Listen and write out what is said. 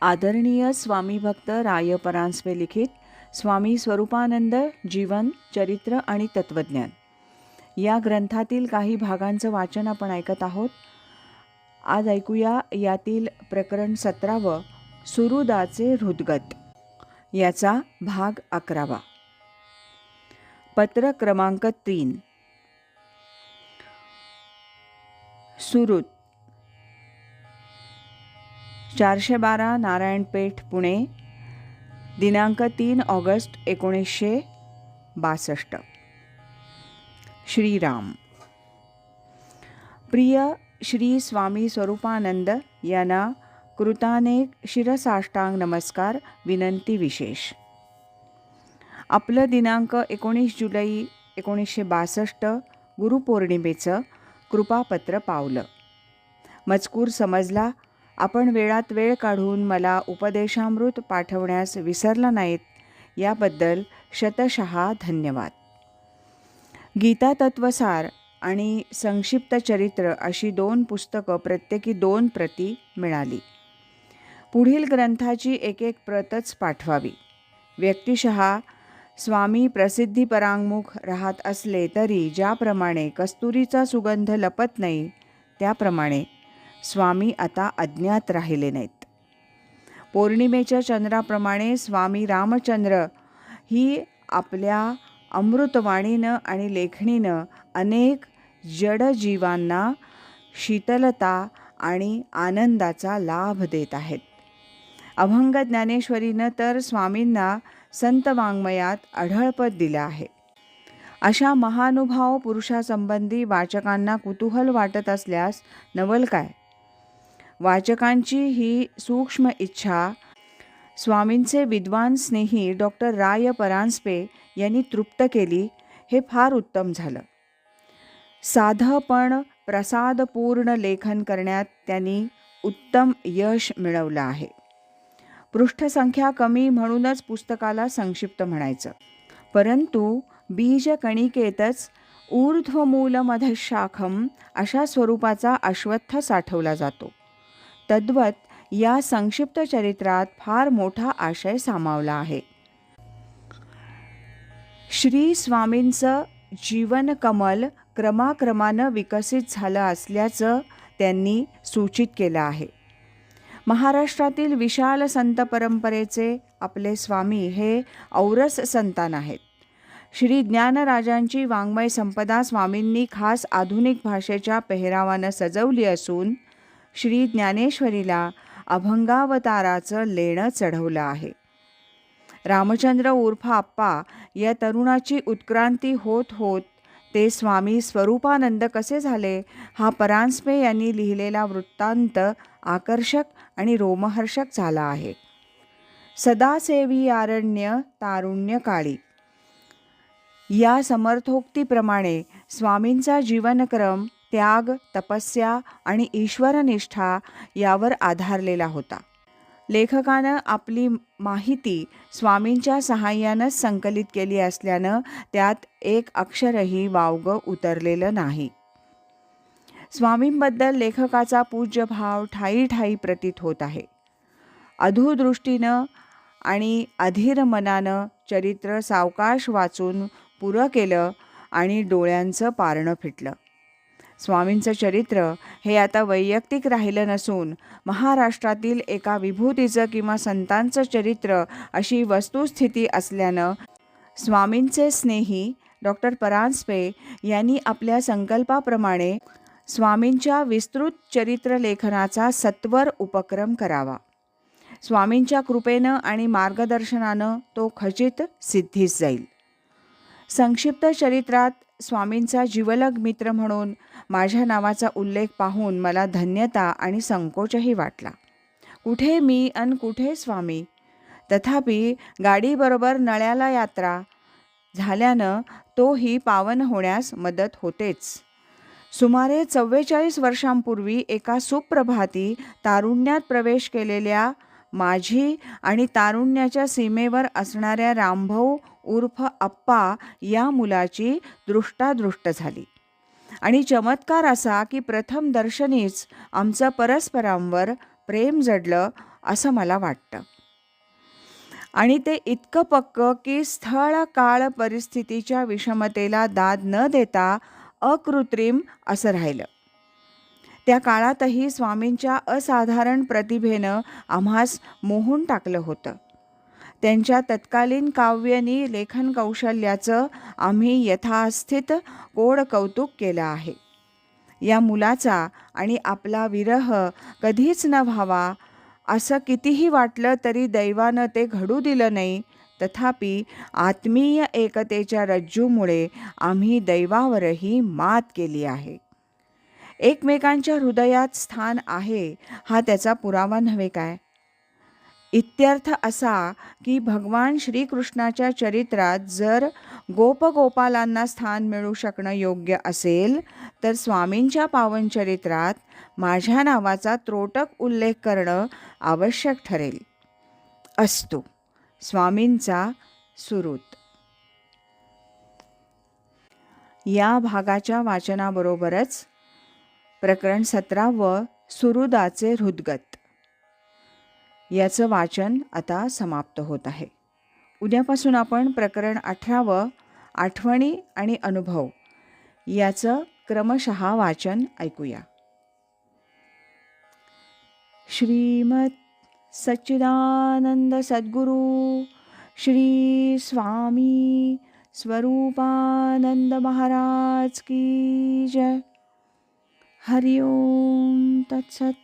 आदरणीय स्वामी भक्त राय परांजपे लिखित स्वामी स्वरूपानंद जीवन चरित्र आणि तत्वज्ञान. या ग्रंथातील काही भागांचं वाचन आपण ऐकत आहोत. आज ऐकूया यातील प्रकरण सतरावं सुरुदाचे हृदगत. याचा भाग अकरावा. पत्र क्रमांक तीन. सुरुत चारशे बारा नारायणपेठ पुणे दिनांक तीन ऑगस्ट एकोणीसशे बासष्ट. श्रीराम. प्रिय श्री स्वामी स्वरूपानंद यांना कृताने शिरसाष्टांग नमस्कार विनंती विशेष. आपलं दिनांक एकोणीस जुलै एकोणीसशे बासष्ट गुरुपौर्णिमेचं कृपापत्र पावलं. मजकूर समजला आपण वेळात वेळ काढून मला उपदेशामृत पाठवण्यास विसरला नाहीत याबद्दल शतशहा धन्यवाद. गीता तत्वसार आणि संक्षिप्त चरित्र अशी दोन पुस्तकं प्रत्येकी दोन प्रती मिळाली. पुढील ग्रंथाची एक एक प्रतच पाठवावी. व्यक्तिशः स्वामी प्रसिद्धीपरांगमुख राहत असले तरी ज्याप्रमाणे कस्तुरीचा सुगंध लपत नाही त्याप्रमाणे स्वामी आता अज्ञात राहिले नाहीत. पौर्णिमेच्या चंद्राप्रमाणे स्वामी रामचंद्र ही आपल्या अमृतवाणीनं आणि लेखणीनं अनेक जडजीवांना शीतलता आणि आनंदाचा लाभ देत आहेत. अभंग ज्ञानेश्वरीनं तर स्वामींना संत वाङ्मयात अढळपद दिलं आहे. अशा महानुभाव पुरुषासंबंधी वाचकांना कुतूहल वाटत असल्यास नवल काय? वाचकांची ही सूक्ष्म इच्छा स्वामींचे विद्वान स्नेही डॉक्टर राय परांजपे यांनी तृप्त केली हे फार उत्तम झालं. साधं पण प्रसादपूर्ण लेखन करण्यात त्यांनी उत्तम यश मिळवलं आहे. पृष्ठसंख्या कमी म्हणूनच पुस्तकाला संक्षिप्त म्हणायचं. परंतु बीजकणिकेतच ऊर्ध्वमूलमधशाखम अशा स्वरूपाचा अश्वत्थ साठवला जातो. तद्वत या संक्षिप्त चरित्रात फार मोठा आशय सामावला आहे. श्री स्वामींचं जीवनकमल क्रमाक्रमानं विकसित झालं असल्याचं त्यांनी सूचित केलं आहे. महाराष्ट्रातील विशाल संत परंपरेचे आपले स्वामी हे औरस संतान आहेत. श्री ज्ञानराजांची वाङ्मय संपदा स्वामींनी खास आधुनिक भाषेच्या पेहरावानं सजवली असून श्री ज्ञानेश्वरीला अभंगावताराचं लेणं चढवलं आहे. रामचंद्र उर्फ आप्पा या तरुणाची उत्क्रांती होत होत ते स्वामी स्वरूपानंद कसे झाले हा परांजपे यांनी लिहिलेला वृत्तांत आकर्षक आणि रोमहर्षक झाला आहे. सदासेवी आरण्य तारुण्य काळी या समर्थोक्तीप्रमाणे स्वामींचा जीवनक्रम त्याग तपस्या आणि ईश्वरनिष्ठा यावर आधारलेला होता. लेखकानं आपली माहिती स्वामींच्या सहाय्यानंच संकलित केली असल्यानं त्यात एक अक्षरही वावगं उतरलेलं नाही. स्वामींबद्दल लेखकाचा पूज्यभाव ठाई ठाई प्रतीत होत आहे. अधूदृष्टीनं आणि अधीर मनानं चरित्र सावकाश वाचून पुरं केलं आणि डोळ्यांचं पारणं फिटलं. स्वामींचं चरित्र हे आता वैयक्तिक राहिलं नसून महाराष्ट्रातील एका विभूतीचं किंवा संतांचं चरित्र अशी वस्तुस्थिती असल्यानं स्वामींचे स्नेही डॉक्टर परांजपे यांनी आपल्या संकल्पाप्रमाणे स्वामींच्या विस्तृत चरित्र लेखनाचा सत्वर उपक्रम करावा. स्वामींच्या कृपेनं आणि मार्गदर्शनानं तो खचित सिद्धीस जाईल. संक्षिप्त चरित्रात स्वामींचा जीवलग मित्र म्हणून माझ्या नावाचा उल्लेख पाहून मला धन्यता आणि संकोचही वाटला. कुठे मी अन कुठे स्वामी? तथापि गाडीबरोबर नळ्याला यात्रा झाल्यानं तोही पावन होण्यास मदत होतेच. सुमारे चव्वेचाळीस वर्षांपूर्वी एका सुप्रभाती तारुण्यात प्रवेश केलेल्या माझी आणि तारुण्याच्या सीमेवर असणाऱ्या रामभाऊ उर्फ अप्पा या मुलाची दृष्टादृष्ट झाली. आणि चमत्कार असा की प्रथम दर्शनीच आमचं परस्परांवर प्रेम जडलं असं मला वाटतं. आणि ते इतकं पक्क की स्थळ काळ परिस्थितीच्या विषमतेला दाद न देता अकृत्रिम असं राहिलं. त्या काळातही स्वामींच्या असाधारण प्रतिभेनं आम्हास मोहून टाकलं होतं. त्यांच्या तत्कालीन काव्यनी लेखन कौशल्याचं आम्ही यथास्थित कोड कौतुक केलं आहे. या मुलाचा आणि आपला विरह कधीच न व्हावा असं कितीही वाटलं तरी दैवानं ते घडू दिलं नाही तथापि आत्मीय एकतेच्या रज्जूमुळे आम्ही दैवावरही मात केली आहे. एकमेकांच्या हृदयात स्थान आहे हा त्याचा पुरावा नव्हे काय? इत्यर्थ असा की भगवान श्रीकृष्णाच्या चरित्रात जर गोपगोपालांना स्थान मिळू शकणं योग्य असेल तर स्वामींच्या पावन चरित्रात माझ्या नावाचा त्रोटक उल्लेख करणं आवश्यक ठरेल. असतो. स्वामींचा सुरूत. या भागाच्या वाचनाबरोबरच प्रकरण सतरावं सुरुदाचे हृदगत. याचं वाचन आता समाप्त होत आहे. उद्यापासून आपण प्रकरण अठरावं आठवणी आणि अनुभव याचं क्रमशः वाचन ऐकूया. श्रीमत सच्चिदानंद सद्गुरु श्री स्वामी स्वरूपानंद महाराज की जय. हरिओम तत्सत